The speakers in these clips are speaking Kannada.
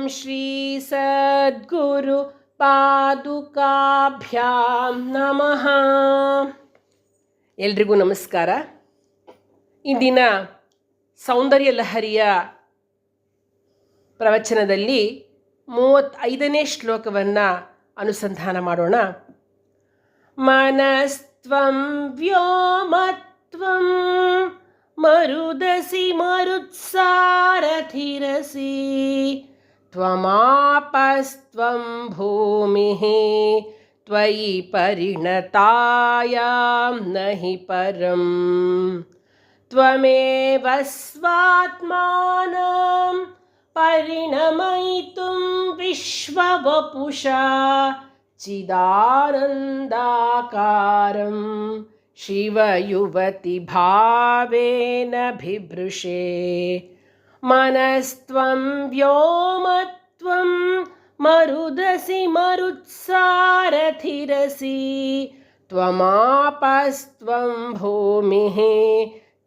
ॐ श्री सद्गुरु ಪಾದುಕಾಭ್ಯಾಂ ನಮಃ ಎಲ್ರಿಗೂ ನಮಸ್ಕಾರ ಇಂದಿನ ಸೌಂದರ್ಯ ಲಹರಿಯ ಪ್ರವಚನದಲ್ಲಿ ಮೂವತ್ತೈದನೇ ಶ್ಲೋಕವನ್ನು ಅನುಸಂಧಾನ ಮಾಡೋಣ ಮನಸ್ತ್ವಂ ವ್ಯೋಮತ್ವಂ ಮರುದಸಿ ಮರುತ್ಸಾರಥಿರಸಿ त्वमापस्त्वं भूमिः त्वयि परिणतायां न हि परम्। त्वमेव स्वात्मानं परिणमयितुं विश्ववपुषा चिदानन्दाकारं शिवयुवतिभावेन बिभृशे मनस्त्वं व्योमत्वं मरुदसि मरुत्सारथिरसि त्वमापस्त्वं भूमिः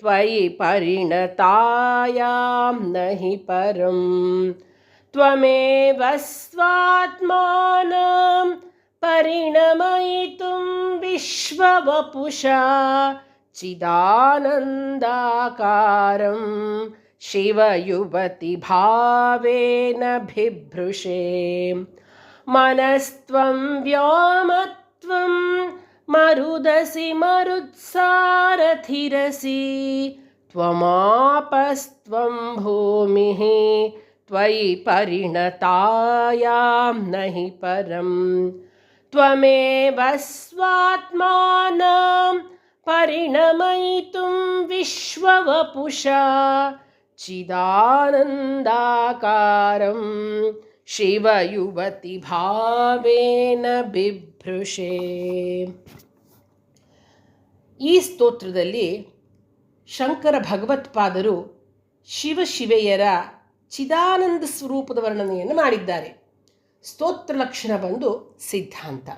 त्वयि परिणतायां न हि परं त्वमेव स्वात्मानं परिणमयितुं विश्ववपुषा चिदानन्दाकारम् शिवयुवतिभावेन बिभृशे मनस्त्वं, व्योमत्वं मरुदसि, मरुत्सारथिरसि। त्वमापस्त्वं भूमिः, त्वयि परिणतायां न हि परं। त्वमेव स्वात्मानं परिणमयितुं विश्ववपुषा। चिदानन्दाकारं ಶಿವಯುವತಿಭಾವೇನ ಬಿಭೃಷೆ ಈ ಸ್ತೋತ್ರದಲ್ಲಿ ಶಂಕರ ಭಗವತ್ಪಾದರು ಶಿವಶಿವೆಯರ ಚಿದಾನಂದ ಸ್ವರೂಪದ ವರ್ಣನೆಯನ್ನು ಮಾಡಿದ್ದಾರೆ ಸ್ತೋತ್ರ ಲಕ್ಷಣ ಬಂದು ಸಿದ್ಧಾಂತ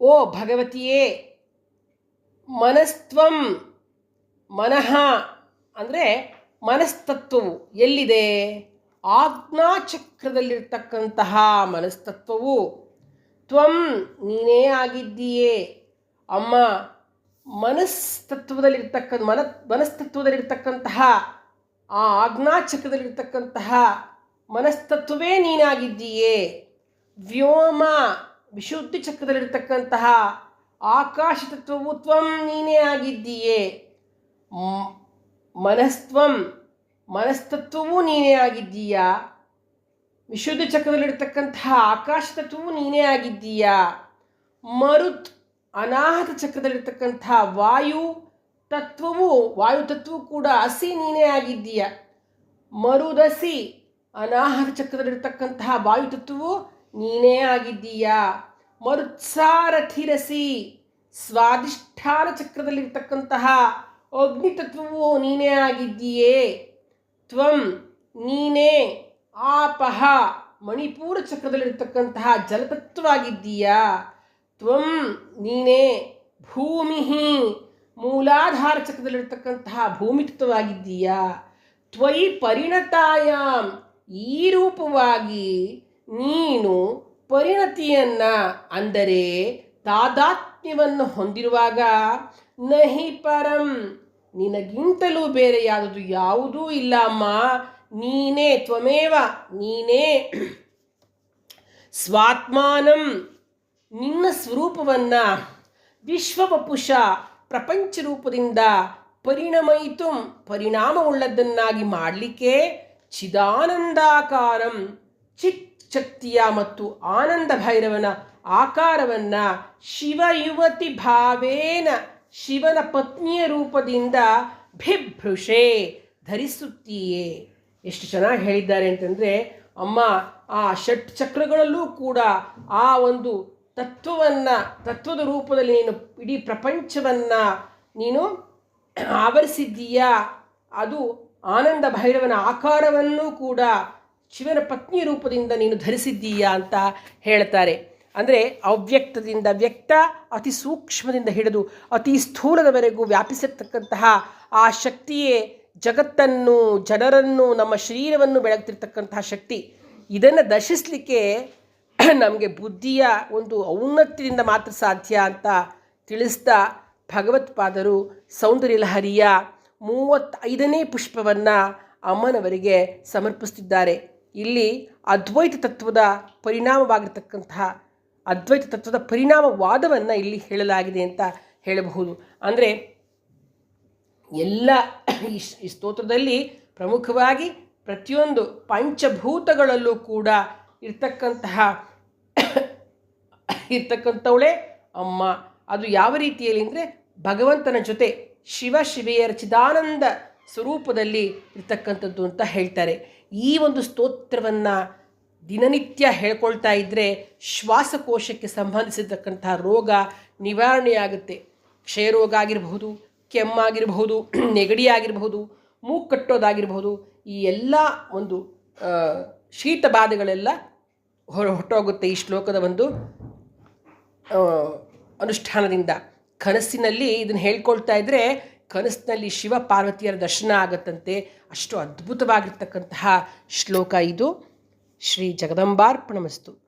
ಓ ಭಗವತಿಯೇ ಮನಸ್ತ್ವಂ ಮನಃ ಅಂದರೆ ಮನಸ್ತತ್ವವು ಎಲ್ಲಿದೆ? ಆಜ್ಞಾಚಕ್ರದಲ್ಲಿರ್ತಕ್ಕಂತಹ ಮನಸ್ತತ್ವವು. ತ್ವಂ ನೀನೇ ಆಗಿದ್ದೀಯೇ. ಅಮ್ಮ ಮನಸ್ತತ್ವದಲ್ಲಿರ್ತಕ್ಕ ಮನ, ಮನಸ್ತತ್ವದಲ್ಲಿರ್ತಕ್ಕಂತಹ, ಆ ಆಜ್ಞಾಚಕ್ರದಲ್ಲಿರ್ತಕ್ಕಂತಹ ಮನಸ್ತತ್ವವೇ ನೀನಾಗಿದ್ದೀಯೇ ವ್ಯೋಮ, ವಿಶುದ್ಧಿ ಚಕ್ರದಲ್ಲಿರ್ತಕ್ಕಂತಹ ಆಕಾಶ ತತ್ವವು ತ್ವಂ ನೀನೇ ಆಗಿದ್ದೀಯೇ. ಮನಸ್ತ್ವಂ, ಮನಸ್ತತ್ವವೂ ನೀನೇ ಆಗಿದ್ದೀಯಾ? ವಿಶುದ್ಧ ಚಕ್ರದಲ್ಲಿರ್ತಕ್ಕಂತಹ ಆಕಾಶ ತತ್ವವೂ ನೀನೇ ಆಗಿದ್ದೀಯಾ? ಮರುತ್, ಅನಾಹತ ಚಕ್ರದಲ್ಲಿರ್ತಕ್ಕಂತಹ ವಾಯು ತತ್ವವು ವಾಯು ತತ್ವವು ಕೂಡ ಹಸಿ ನೀನೇ ಆಗಿದ್ದೀಯ? ಮರುದಸಿ, ಅನಾಹತ ಚಕ್ರದಲ್ಲಿರ್ತಕ್ಕಂತಹ ವಾಯು ತತ್ವವು ನೀನೇ ಆಗಿದ್ದೀಯಾ? ಮರುತ್ಸಾರಥಿರಸಿ, ಸ್ವಾಧಿಷ್ಠಾನ ಚಕ್ರದಲ್ಲಿರ್ತಕ್ಕಂತಹ ಅಗ್ನಿ ತತ್ವವು ನೀನೇ ಆಗಿದ್ದೀಯೇ. ತ್ವಂ ನೀನೇ ಆಪಹ ಮಣಿಪೂರ ಚಕ್ರದಲ್ಲಿರ್ತಕ್ಕಂತಹ ಜಲತತ್ವವಾಗಿದ್ದೀಯಾ. ತ್ವಂ ನೀನೇ ಭೂಮಿ ಮೂಲಾಧಾರ ಚಕ್ರದಲ್ಲಿರ್ತಕ್ಕಂತಹ ಭೂಮಿ ತತ್ವವಾಗಿದ್ದೀಯಾ ತ್ವಯಿ ಪರಿಣತಾಯಾಮ್ ಈ ರೂಪವಾಗಿ ನೀನು ಪರಿಣತಿಯನ್ನು ಅಂದರೆ ತಾದಾತ್ಮ್ಯವನ್ನು ಹೊಂದಿರುವಾಗ, ನಹಿ ಪರಂ ನಿನಗಿಂತಲೂ ಬೇರೆ ಯಾವುದು ಯಾವುದೂ ಇಲ್ಲ, ಅಮ್ಮ. ನೀನೇ ತ್ವಮೇವ, ನೀನೇ ಸ್ವಾತ್ಮಾನಂ. ನಿನ್ನ ಸ್ವರೂಪವನ್ನು ವಿಶ್ವವಪುಷ ಪ್ರಪಂಚ ರೂಪದಿಂದ ಪರಿಣಮಯಿತು ಪರಿಣಾಮವುಳ್ಳದ್ದನ್ನಾಗಿ ಮಾಡಲಿಕ್ಕೆ ಚಿದಾನಂದಾಕಾರಂ. ಚಿತ್ ಶಕ್ತಿಯ ಮತ್ತು ಆನಂದ ಭೈರವನ ಆಕಾರವನ್ನು ಶಿವಯುವತಿ ಭಾವೇನ ಶಿವನ ಪತ್ನಿಯ ರೂಪದಿಂದ ಭಿಭೃಷೆ ಧರಿಸುತ್ತೀಯೇ. ಎಷ್ಟು ಚೆನ್ನಾಗಿ ಹೇಳಿದ್ದಾರೆ ಅಂತಂದರೆ, ಅಮ್ಮ, ಆ ಷಟ್ ಚಕ್ರಗಳಲ್ಲೂ ಕೂಡ ಆ ಒಂದು ತತ್ವವನ್ನು, ತತ್ವದ ರೂಪದಲ್ಲಿ ನೀನು ಇಡೀ ಪ್ರಪಂಚವನ್ನು ನೀನು ಆವರಿಸಿದ್ದೀಯಾ? ಅದು ಆನಂದ ಭೈರವನ ಆಕಾರವನ್ನು ಕೂಡ ಶಿವನ ಪತ್ನಿ ರೂಪದಿಂದ ನೀನು ಧರಿಸಿದ್ದೀಯಾ ಅಂತ ಹೇಳ್ತಾರೆ. ಅಂದರೆ ಅವ್ಯಕ್ತದಿಂದ ವ್ಯಕ್ತ, ಅತಿ ಸೂಕ್ಷ್ಮದಿಂದ ಹಿಡಿದು, ಅತಿ ಸ್ಥೂಲದವರೆಗೂ ವ್ಯಾಪಿಸಿರ್ತಕ್ಕಂತಹ ಆ ಶಕ್ತಿಯೇ ಜಗತ್ತನ್ನು, ಜನರನ್ನು, ನಮ್ಮ ಶರೀರವನ್ನು ಬೆಳಗ್ತಿರ್ತಕ್ಕಂತಹ ಶಕ್ತಿ. ಇದನ್ನು ದರ್ಶಿಸಲಿಕ್ಕೆ ನಮಗೆ ಬುದ್ಧಿಯ ಒಂದು ಔನ್ನತ್ಯದಿಂದ ಮಾತ್ರ ಸಾಧ್ಯ ಅಂತ ತಿಳಿಸ್ತಾ ಭಗವತ್ಪಾದರು ಸೌಂದರ್ಯ ಲಹರಿಯ ಮೂವತ್ತೈದನೇ ಪುಷ್ಪವನ್ನು ಅಮ್ಮನವರಿಗೆ ಸಮರ್ಪಿಸ್ತಿದ್ದಾರೆ. ಇಲ್ಲಿ ಅದ್ವೈತ ತತ್ವದ ಪರಿಣಾಮವಾಗಿರ್ತಕ್ಕಂತಹ ಅದ್ವೈತ ತತ್ವದ ಪರಿಣಾಮವಾದವನ್ನು ಇಲ್ಲಿ ಹೇಳಲಾಗಿದೆ ಅಂತ ಹೇಳಬಹುದು. ಅಂದರೆ ಎಲ್ಲ ಈ ಸ್ತೋತ್ರದಲ್ಲಿ ಪ್ರಮುಖವಾಗಿ ಪ್ರತಿಯೊಂದು ಪಂಚಭೂತಗಳಲ್ಲೂ ಕೂಡ ಇರ್ತಕ್ಕಂತಹ ಇರ್ತಕ್ಕಂಥವಳೇ ಅಮ್ಮ. ಅದು ಯಾವ ರೀತಿಯಲ್ಲಿ ಅಂದರೆ ಭಗವಂತನ ಜೊತೆ ಶಿವ ಶಿವೆಯರ ಚಿದಾನಂದ ಸ್ವರೂಪದಲ್ಲಿ ಇರ್ತಕ್ಕಂಥದ್ದು ಅಂತ ಹೇಳ್ತಾರೆ. ಈ ಒಂದು ಸ್ತೋತ್ರವನ್ನು ದಿನನಿತ್ಯ ಹೇಳ್ಕೊಳ್ತಾ ಇದ್ದರೆ ಶ್ವಾಸಕೋಶಕ್ಕೆ ಸಂಬಂಧಿಸಿರ್ತಕ್ಕಂತಹ ರೋಗ ನಿವಾರಣೆಯಾಗುತ್ತೆ. ಕ್ಷಯರೋಗ ಆಗಿರಬಹುದು ಕೆಮ್ಮಾಗಿರಬಹುದು ನೆಗಡಿ ಆಗಿರಬಹುದು, ಮೂಗು ಕಟ್ಟೋದಾಗಿರ್ಬೋದು ಈ ಎಲ್ಲ ಒಂದು ಶೀತ ಬಾಧೆಗಳೆಲ್ಲ ಹೊರ ಹೊಟ್ಟೋಗುತ್ತೆ ಈ ಶ್ಲೋಕದ ಒಂದು ಅನುಷ್ಠಾನದಿಂದ. ಕನಸಿನಲ್ಲಿ ಇದನ್ನು ಹೇಳ್ಕೊಳ್ತಾ ಇದ್ದರೆ ಕನಸಿನಲ್ಲಿ ಶಿವ ಪಾರ್ವತಿಯರ ದರ್ಶನ ಆಗತ್ತಂತೆ. ಅಷ್ಟು ಅದ್ಭುತವಾಗಿರ್ತಕ್ಕಂತಹ ಶ್ಲೋಕ ಇದು. ಶ್ರೀ ಜಗದಂಬಾರ್ಪಣಮಸ್ತು.